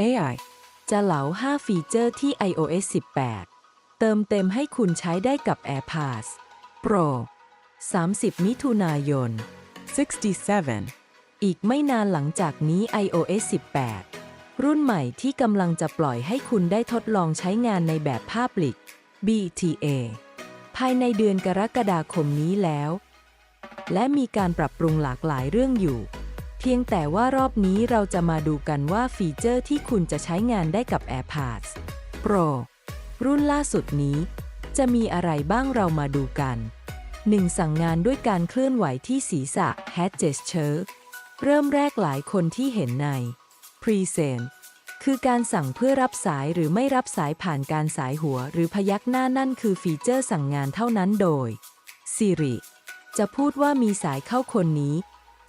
AI จะเหลา 5 ฟีเจอร์ที่ iOS 18 เติมเต็มให้คุณใช้ได้กับ AirPods Pro 30 มิถุนายน 67 อีกไม่นานหลังจากนี้ iOS 18 รุ่นใหม่ที่กำลังจะปล่อยให้คุณได้ทดลองใช้งานในแบบภาพลิก BTA ภายในเดือนกรกฎาคมนี้แล้ว และมีการปรับปรุงหลากหลายเรื่องอยู่ เพียงแต่ว่ารอบนี้เราจะมาดูกันว่าฟีเจอร์ที่คุณจะใช้งานได้กับ AirPods Pro รุ่นล่าสุดนี้ จะมีอะไรบ้างเรามาดูกัน 1. สั่งงานด้วยการเคลื่อนไหวที่ศีรษะ Head Gesture เริ่มแรกหลายคนที่เห็นใน Present คือการสั่งเพื่อรับสายหรือไม่รับสายผ่านการสายหัวหรือพยักหน้านั่นคือฟีเจอร์สั่งงานเท่านั้นโดย Siri จะพูดว่ามีสายเข้าคนนี้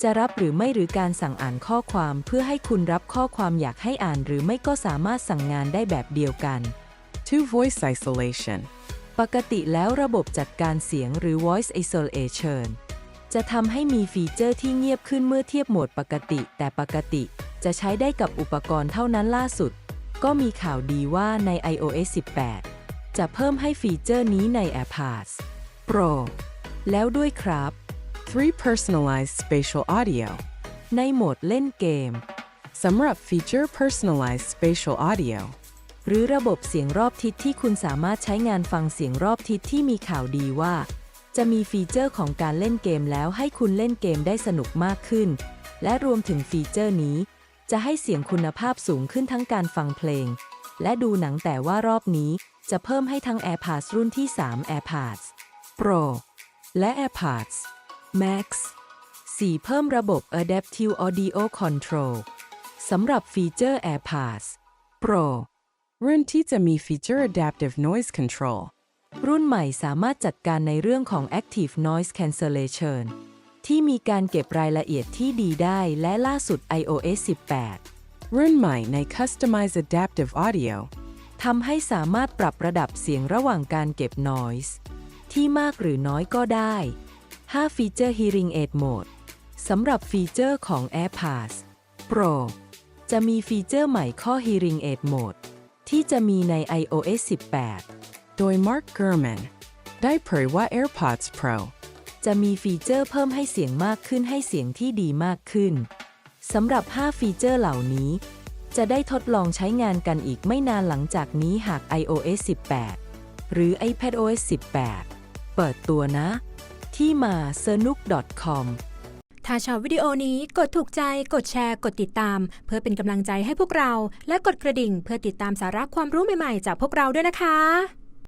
จะรับหรือไม่หรือการสั่งอ่านข้อความเพื่อให้คุณรับข้อความอยากให้อ่านหรือไม่ก็สามารถสั่งงานได้แบบเดียวกัน2 Voice Isolation ปกติแล้วระบบจัดการเสียงหรือ voice isolation จะทำให้มีฟีเจอร์ที่เงียบขึ้นเมื่อเทียบโหมดปกติ แต่ปกติจะใช้ได้กับอุปกรณ์เท่านั้นล่าสุด ก็มีข่าวดีว่าใน iOS 18 จะเพิ่มให้ฟีเจอร์นี้ใน AirPods Pro แล้วด้วยครับ 3 Personalized Spatial Audio ในโหมดเล่นเกมสำหรับฟีเจอร์ Personalized Spatial Audio หรือระบบเสียงรอบทิศที่คุณสามารถใช้งานฟังเสียงรอบทิศที่มีข่าวดีว่า จะมีฟีเจอร์ของการเล่นเกมแล้วให้คุณเล่นเกมได้สนุกมากขึ้น และรวมถึงฟีเจอร์นี้ จะให้เสียงคุณภาพสูงขึ้นทั้งการฟังเพลง และดูหนังแต่ว่ารอบนี้จะเพิ่มให้ทั้ง AirPods รุ่นที่ 3 AirPods Pro และ AirPods Max 4 เพิ่มระบบ Adaptive Audio Control สำหรับฟีเจอร์ AirPods Pro รุ่นที่จะมีฟีเจอร์ Adaptive Noise Control รุ่นใหม่สามารถจัดการในเรื่องของ Active Noise Cancellation ที่มีการเก็บรายละเอียดที่ดีได้และล่าสุด iOS 18 รุ่นใหม่ใน Customize Adaptive Audio ทำให้สามารถปรับระดับเสียงระหว่างการเก็บ Noise ที่มากหรือน้อยก็ได้ 5 ฟีเจอร์ Hearing Aid Mode สำหรับฟีเจอร์ของ AirPods Pro จะมีฟีเจอร์ใหม่ข้อ Hearing Aid Mode ที่จะมีใน iOS 18 โดย Mark Gurman ได้เผยว่า AirPods Pro จะมีฟีเจอร์เพิ่มให้เสียงมากขึ้นให้เสียงที่ดีมากขึ้น สำหรับ 5 ฟีเจอร์เหล่านี้ จะได้ทดลองใช้งานกันอีกไม่นานหลังจากนี้หาก iOS 18 หรือ iPadOS 18 เปิดตัวนะ ที่มา s n o o k c o m ถ้าชอบวิดีโอนี้กดถูกใจ กดแชร์ กดติดตาม เพื่อเป็นกำลังใจให้พวกเรา และกดกระดิ่งเพื่อติดตามสาระความรู้ใหม่ๆ จากพวกเราด้วยนะคะ